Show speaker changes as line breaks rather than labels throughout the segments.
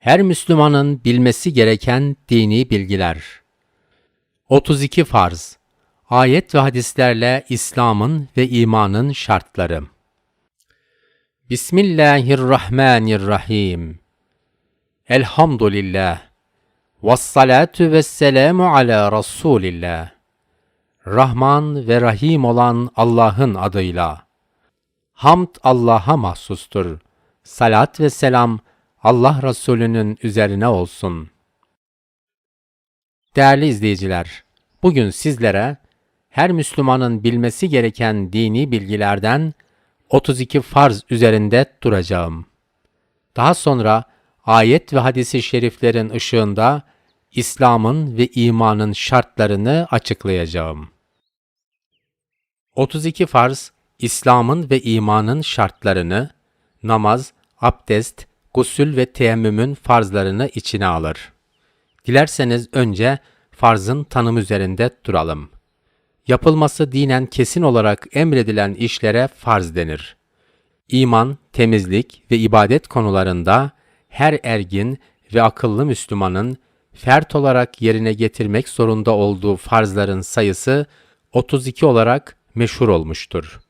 Her Müslümanın bilmesi gereken dini bilgiler. 32 farz. Ayet ve hadislerle İslam'ın ve imanın şartları. Bismillahirrahmanirrahim. Elhamdülillah. Vessalatu vesselamu ala Resulillah. Rahman ve Rahim olan Allah'ın adıyla. Hamd Allah'a mahsustur. Salat ve selam Allah Resulü'nün üzerine olsun. Değerli izleyiciler, bugün sizlere her Müslümanın bilmesi gereken dini bilgilerden 32 farz üzerinde duracağım. Daha sonra ayet ve hadisi şeriflerin ışığında İslam'ın ve imanın şartlarını açıklayacağım. 32 farz, İslam'ın ve imanın şartlarını, namaz, abdest, gusül ve teyemmümün farzlarını içine alır. Dilerseniz önce farzın tanım üzerinde duralım. Yapılması dinen kesin olarak emredilen işlere farz denir. İman, temizlik ve ibadet konularında her ergin ve akıllı Müslümanın fert olarak yerine getirmek zorunda olduğu farzların sayısı 32 olarak meşhur olmuştur.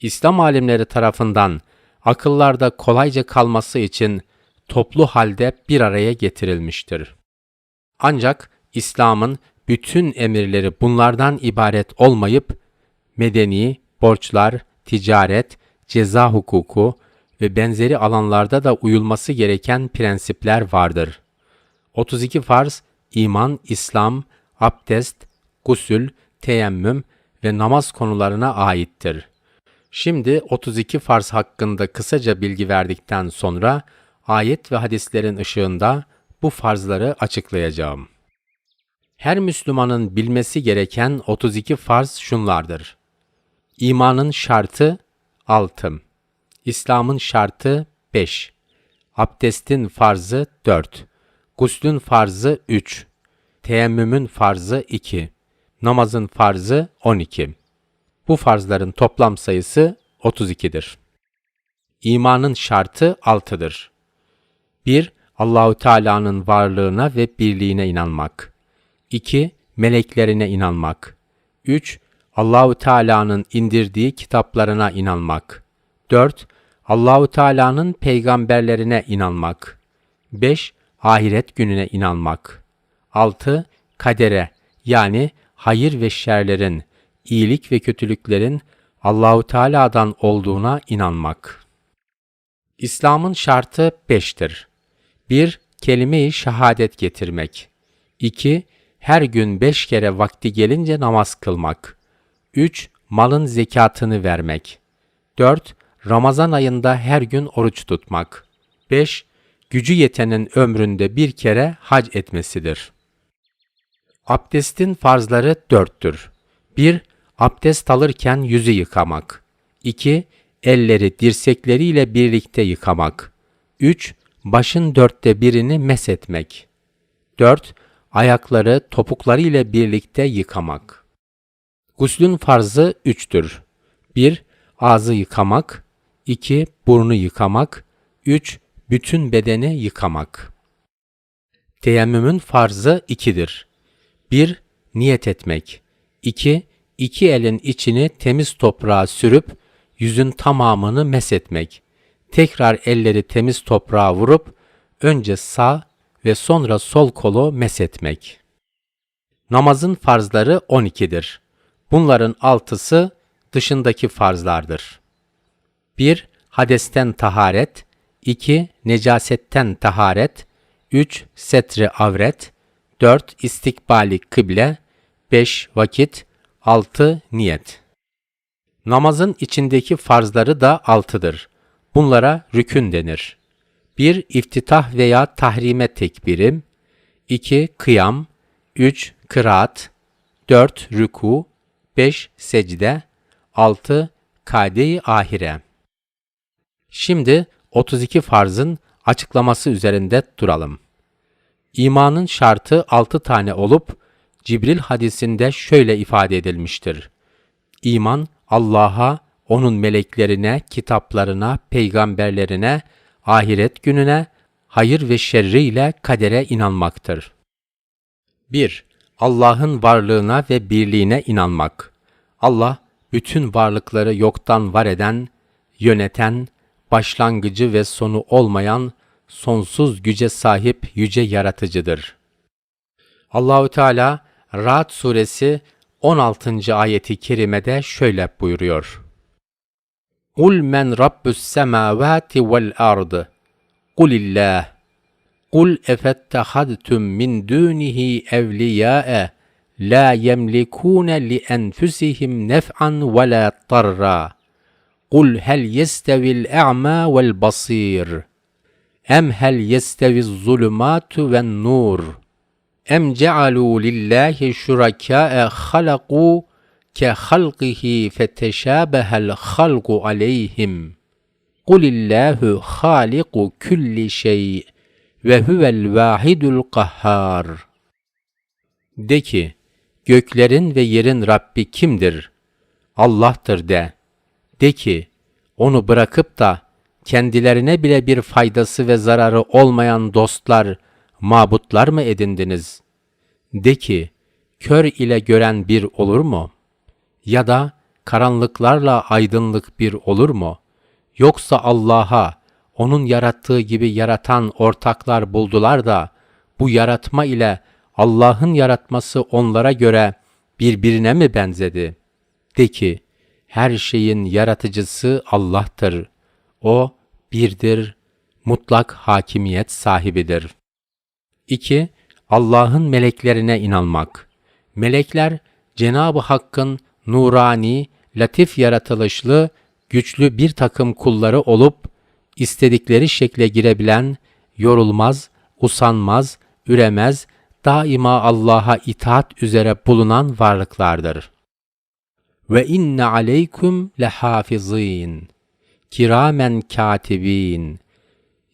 İslam alimleri tarafından akıllarda kolayca kalması için toplu halde bir araya getirilmiştir. Ancak İslam'ın bütün emirleri bunlardan ibaret olmayıp medeni, borçlar, ticaret, ceza hukuku ve benzeri alanlarda da uyulması gereken prensipler vardır. 32 farz, iman, İslam, abdest, gusül, teyemmüm ve namaz konularına aittir. Şimdi 32 farz hakkında kısaca bilgi verdikten sonra ayet ve hadislerin ışığında bu farzları açıklayacağım. Her Müslümanın bilmesi gereken 32 farz şunlardır. İmanın şartı 6. İslam'ın şartı 5. Abdestin farzı 4. Guslün farzı 3. Teyemmümün farzı 2. Namazın farzı 12. Bu farzların toplam sayısı 32'dir. İmanın şartı 6'dır. 1. Allahu Teala'nın varlığına ve birliğine inanmak. 2. Meleklerine inanmak. 3. Allahu Teala'nın indirdiği kitaplarına inanmak. 4. Allahu Teala'nın peygamberlerine inanmak. 5. Ahiret gününe inanmak. 6. Kadere yani hayır ve şerlerin, iyilik ve kötülüklerin Allahu Teala'dan olduğuna inanmak. İslam'ın şartı beştir. 1. Kelime-i şehadet getirmek. 2. Her gün beş kere vakti gelince namaz kılmak. 3. Malın zekatını vermek. 4. Ramazan ayında her gün oruç tutmak. 5. Gücü yetenin ömründe bir kere hac etmesidir. Abdestin farzları dörttür. 1. Abdest alırken yüzü yıkamak. 2. Elleri dirsekleriyle birlikte yıkamak. 3. Başın dörtte birini mesetmek. 4. Ayakları topukları ile birlikte yıkamak. Guslün farzı üçtür. 1. Ağzı yıkamak. 2. Burnu yıkamak. 3. Bütün bedeni yıkamak. Teyemmümün farzı ikidir. 1. Niyet etmek. 2. İki elin içini temiz toprağa sürüp yüzün tamamını mesetmek. Tekrar elleri temiz toprağa vurup önce sağ ve sonra sol kolu mesetmek. Namazın farzları 12'dir. Bunların altısı dışındaki farzlardır. 1. Hadesten taharet 2. Necasetten taharet 3. Setri avret 4. istikbali kıble 5. Vakit 6. Niyet Namazın içindeki farzları da altıdır. Bunlara rükün denir. 1. İftitah veya tahrime tekbirim 2. Kıyam 3. Kıraat 4. Rüku 5. Secde 6. Kade-i ahire Şimdi 32 farzın açıklaması üzerinde duralım. İmanın şartı 6 tane olup Cibril hadisinde şöyle ifade edilmiştir. İman Allah'a, onun meleklerine, kitaplarına, peygamberlerine, ahiret gününe, hayır ve şerriyle kadere inanmaktır. 1. Allah'ın varlığına ve birliğine inanmak. Allah, bütün varlıkları yoktan var eden, yöneten, başlangıcı ve sonu olmayan, sonsuz güce sahip yüce yaratıcıdır. Allahü Teala Ra'd suresi 16. ayeti kerimede şöyle buyuruyor. Kul men rabbus semavati vel ard. Kulillah. Kul efettehadtum min dunihi evliyâe la yemlikûne li enfusihim nef'an ve la tarra. Kul hel yestevil a'ma vel basir. Em hel Em cealû lillahi şurakâe halakû ke halqihi feteşâbehel halqu aleyhim. Kulillahu haliku kulli şey ve huvel vahidul kahhar. De ki, göklerin ve yerin Rabbi kimdir? Allah'tır de. De ki, onu bırakıp da kendilerine bile bir faydası ve zararı olmayan dostlar, mabutlar mı edindiniz? De ki, kör ile gören bir olur mu? Ya da karanlıklarla aydınlık bir olur mu? Yoksa Allah'a, O'nun yarattığı gibi yaratan ortaklar buldular da, bu yaratma ile Allah'ın yaratması onlara göre birbirine mi benzedi? De ki, her şeyin yaratıcısı Allah'tır. O birdir, mutlak hakimiyet sahibidir. 2. Allah'ın meleklerine inanmak. Melekler, Cenab-ı Hakk'ın nurani, latif yaratılışlı, güçlü bir takım kulları olup, istedikleri şekle girebilen, yorulmaz, usanmaz, üremez, daima Allah'a itaat üzere bulunan varlıklardır. Ve inne aleykum lehafizin kiramen katibin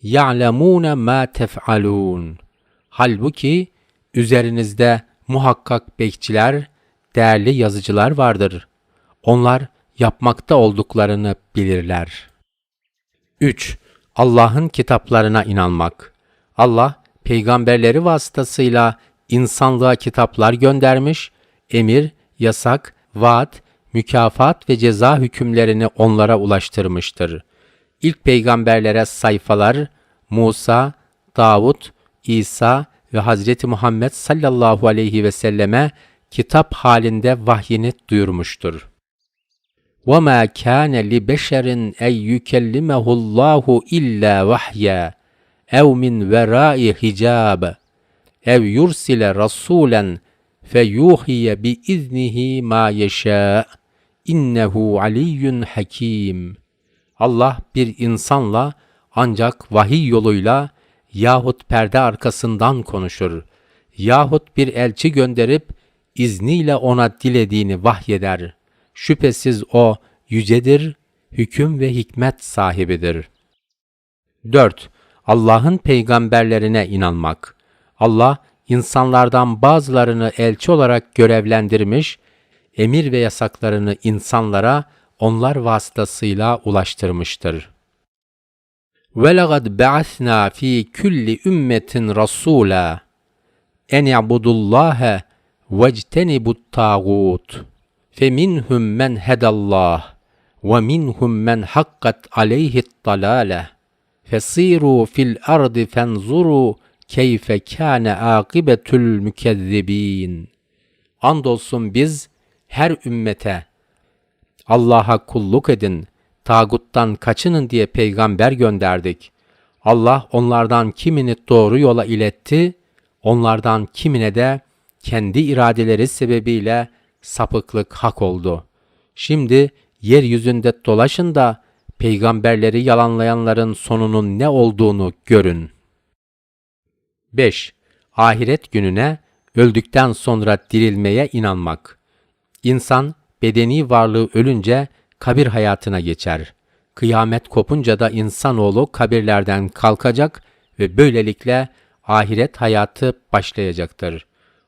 ya'lemune ma tef'alun Halbuki üzerinizde muhakkak bekçiler, değerli yazıcılar vardır. Onlar yapmakta olduklarını bilirler. 3. Allah'ın kitaplarına inanmak. Allah peygamberleri vasıtasıyla insanlığa kitaplar göndermiş, emir, yasak, vaat, mükafat ve ceza hükümlerini onlara ulaştırmıştır. İlk peygamberlere sayfalar, Musa, Davud, İsa ve Hazreti Muhammed sallallahu aleyhi ve selleme kitap halinde vahyini duyurmuştur. وَمَا كَانَ لِبَشَرٍ اَنْ يُكَلِّمَهُ اللّٰهُ اِلَّا وَحْيًا اَوْ مِنْ وَرَاءِ حِجَابٍ اَوْ يُرْسِلَ رَسُولًا فَيُوحِيَ بِإِذْنِهِ مَا يَشَاءُ İnnehu aliyyun hakim. Allah bir insanla ancak vahiy yoluyla yahut perde arkasından konuşur yahut bir elçi gönderip izniyle ona dilediğini vahyeder. Şüphesiz o yücedir, hüküm ve hikmet sahibidir. 4. Allah'ın peygamberlerine inanmak. Allah insanlardan bazılarını elçi olarak görevlendirmiş, emir ve yasaklarını insanlara onlar vasıtasıyla ulaştırmıştır. وَلَقَدْ بَعَثْنَا ف۪ي كُلِّ اُمَّةٍ رَسُولًا اَنْ يَعْبُدُوا اللّٰهَ وَاجْتَنِبُوا الطَّاغُوتِ فَمِنْهُمْ مَنْ هَدَى اللّٰهِ وَمِنْهُمْ مَنْ حَقَّتْ عَلَيْهِ الضَّلَالَةِ فَسِيرُوا فِي الْأَرْضِ فَانْظُرُوا كَيْفَ كَانَ عَاقِبَةُ الْمُكَذِّبِينَ Andolsun biz her ümmete Allah'a kulluk edin, tağuttan kaçının diye peygamber gönderdik. Allah onlardan kimini doğru yola iletti, onlardan kimine de kendi iradeleri sebebiyle sapıklık hak oldu. Şimdi yeryüzünde dolaşın da peygamberleri yalanlayanların sonunun ne olduğunu görün. 5. Ahiret gününe, öldükten sonra dirilmeye inanmak. İnsan bedeni varlığı ölünce kabir hayatına geçer. Kıyamet kopunca da insanoğlu kabirlerden kalkacak ve böylelikle ahiret hayatı başlayacaktır.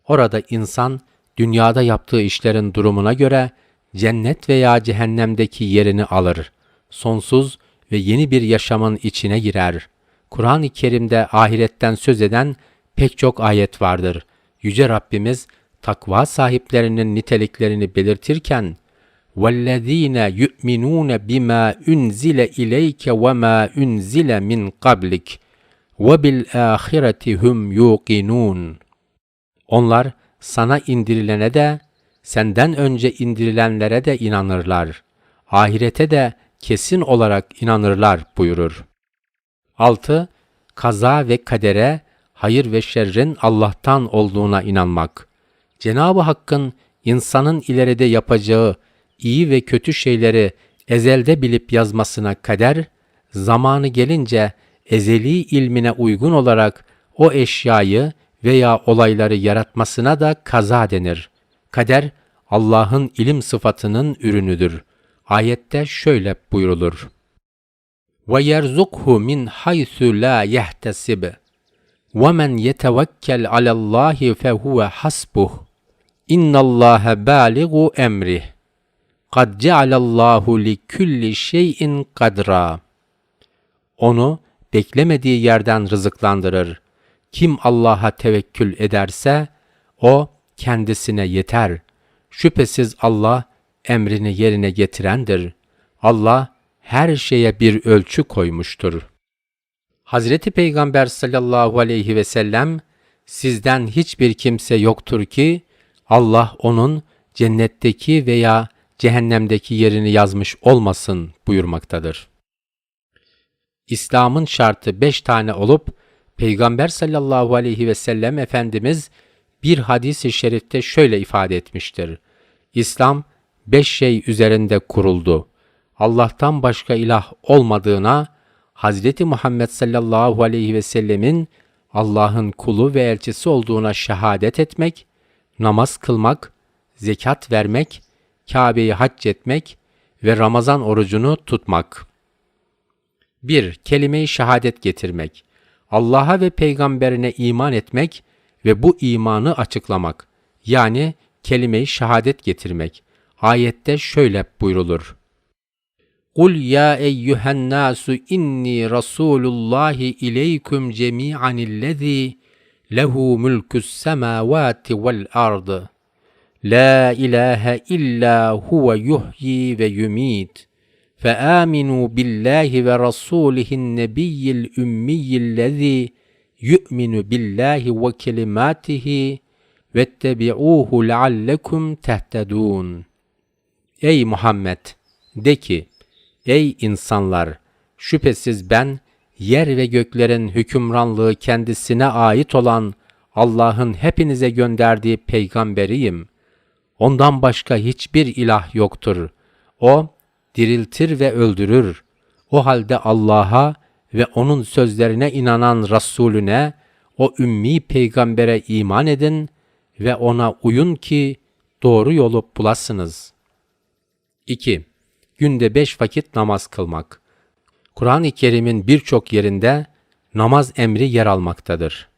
Orada insan dünyada yaptığı işlerin durumuna göre cennet veya cehennemdeki yerini alır. Sonsuz ve yeni bir yaşamın içine girer. Kur'an-ı Kerim'de ahiretten söz eden pek çok ayet vardır. Yüce Rabbimiz takva sahiplerinin niteliklerini belirtirken وَالَّذ۪ينَ يُؤْمِنُونَ بِمَا اُنْزِلَ اِلَيْكَ وَمَا اُنْزِلَ مِنْ قَبْلِكَ وَبِالْآخِرَةِ هُمْ يُوقِنُونَ Onlar sana indirilene de senden önce indirilenlere de inanırlar. Ahirete de kesin olarak inanırlar buyurur. 6. Kaza ve kadere, hayır ve şerrin Allah'tan olduğuna inanmak. Cenab-ı Hakk'ın insanın ileride yapacağı iyi ve kötü şeyleri ezelde bilip yazmasına kader, zamanı gelince ezeli ilmine uygun olarak o eşyayı veya olayları yaratmasına da kaza denir. Kader, Allah'ın ilim sıfatının ürünüdür. Ayette şöyle buyrulur. وَيَرْزُقْهُ مِنْ حَيْثُ لَا يَحْتَسِبُ وَمَنْ يَتَوَكَّلْ عَلَى اللّٰهِ فَهُوَ حَسْبُهُ اِنَّ اللّٰهَ بَالِغُ اَمْرِهِ kad cealallahu li külli şeyin kadra. Onu beklemediği yerden rızıklandırır. Kim Allah'a tevekkül ederse o kendisine yeter. Şüphesiz Allah emrini yerine getirendir. Allah her şeye bir ölçü koymuştur. Hazreti Peygamber sallallahu aleyhi ve sellem sizden hiçbir kimse yoktur ki Allah onun cennetteki veya cehennemdeki yerini yazmış olmasın buyurmaktadır. İslam'ın şartı beş tane olup, Peygamber sallallahu aleyhi ve sellem Efendimiz bir hadis-i şerifte şöyle ifade etmiştir. İslam beş şey üzerinde kuruldu. Allah'tan başka ilah olmadığına, Hazreti Muhammed sallallahu aleyhi ve sellemin Allah'ın kulu ve elçisi olduğuna şehadet etmek, namaz kılmak, zekat vermek, Kabe'yi hac etmek ve Ramazan orucunu tutmak. 1. Kelime-i şehadet getirmek. Allah'a ve peygamberine iman etmek ve bu imanı açıklamak. Yani kelime-i şehadet getirmek. Ayette şöyle buyrulur. Kul ya eyyühen nasu inni rasulullahi ileykum cemi'anillezî lehu mulkus semavati vel ardı. La ilahe illa huve yuhyi ve yumit. فآمنوا بالله ورسوله النبي الأمي الذي يؤمن بالله وكلماته واتبعوه لعلكم تهتدون Ey Muhammed! De ki, ey insanlar! Şüphesiz ben, yer ve göklerin hükümranlığı kendisine ait olan Allah'ın hepinize gönderdiği peygamberiyim. Ondan başka hiçbir ilah yoktur. O, diriltir ve öldürür. O halde Allah'a ve onun sözlerine inanan Resulüne, o ümmi peygambere iman edin ve ona uyun ki doğru yolu bulasınız. 2. Günde beş vakit namaz kılmak. Kur'an-ı Kerim'in birçok yerinde namaz emri yer almaktadır.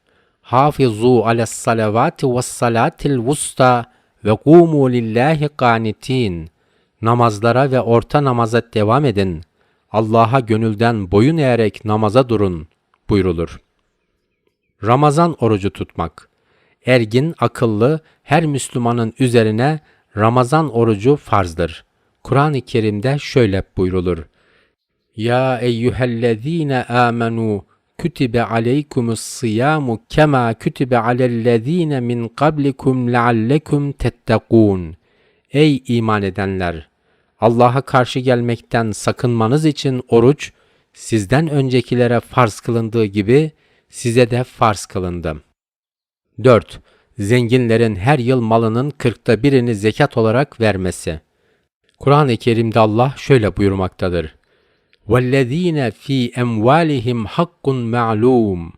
Hafizu ales salavati ve salatil vusta ve kumu lillahi qanitin namazlara ve orta namaza devam edin. Allah'a gönülden boyun eğerek namaza durun buyrulur. Ramazan orucu tutmak. Ergin, akıllı her Müslümanın üzerine Ramazan orucu farzdır. Kur'an-ı Kerim'de şöyle buyrulur. Ya eyyühellezine amenu kütibe aleykumus siyamu kema kütibe alellezine min qablikum leallekum tettekûn. Ey iman edenler! Allah'a karşı gelmekten sakınmanız için oruç, sizden öncekilere farz kılındığı gibi size de farz kılındı. 4. Zenginlerin her yıl malının kırkta birini zekat olarak vermesi. Kur'an-ı Kerim'de Allah şöyle buyurmaktadır. وَالَّذ۪ينَ ف۪ي اَمْوَالِهِمْ حَقٌّ مَعْلُومٌ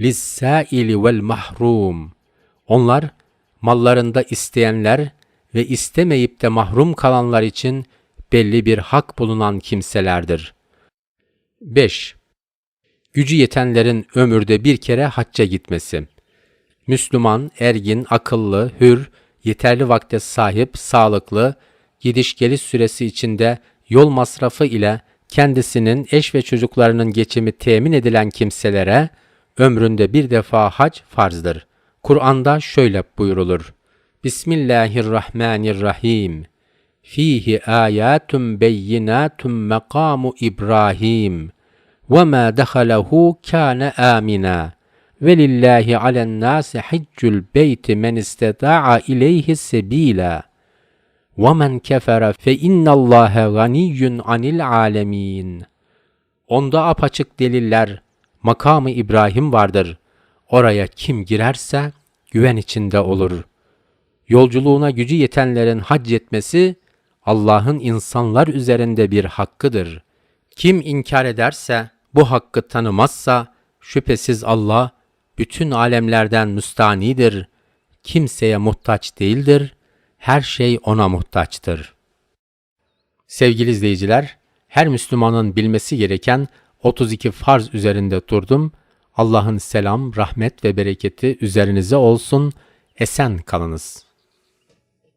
لِلسَّائِلِ وَالْمَحْرُومِ Onlar, mallarında isteyenler ve istemeyip de mahrum kalanlar için belli bir hak bulunan kimselerdir. 5. Gücü yetenlerin ömürde bir kere hacca gitmesi. Müslüman, ergin, akıllı, hür, yeterli vakte sahip, sağlıklı, gidiş geliş süresi içinde yol masrafı ile kendisinin eş ve çocuklarının geçimi temin edilen kimselere ömründe bir defa hac farzdır. Kur'an'da şöyle buyurulur. Bismillahirrahmanirrahim. Fihi ayatun beyinatun makamu İbrahim. Ve ma dehalahu kâne amina. Ve lillahi alen nâsi hiccul beyti men isteta'a ileyhi. وَمَنْ كَفَرَ فَاِنَّ اللّٰهَ غَنِيٌّ عَنِ الْعَالَمِينَ Onda apaçık deliller, makamı İbrahim vardır. Oraya kim girerse güven içinde olur. Yolculuğuna gücü yetenlerin hac etmesi, Allah'ın insanlar üzerinde bir hakkıdır. Kim inkar ederse, bu hakkı tanımazsa, şüphesiz Allah, bütün alemlerden müstanidir. Kimseye muhtaç değildir. Her şey ona muhtaçtır. Sevgili izleyiciler, her Müslümanın bilmesi gereken 32 farz üzerinde durdum. Allah'ın selam, rahmet ve bereketi üzerinize olsun. Esen kalınız.